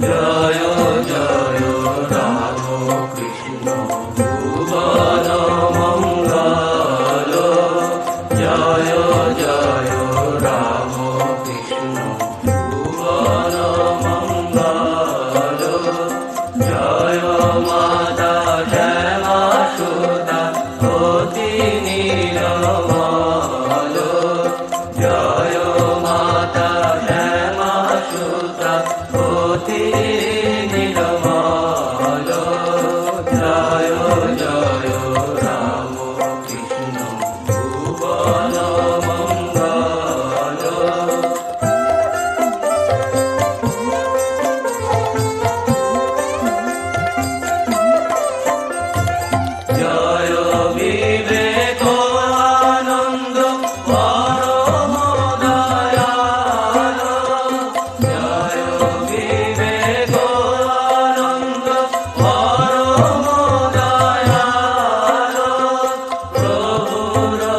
জয় জয় রাম কৃষ্ণ ভুবন মঙ্গল জয় জয় রাম কৃষ্ণ ভুবন মঙ্গল জয় মাতা শ্যামা সুদা অতি নীল Oh.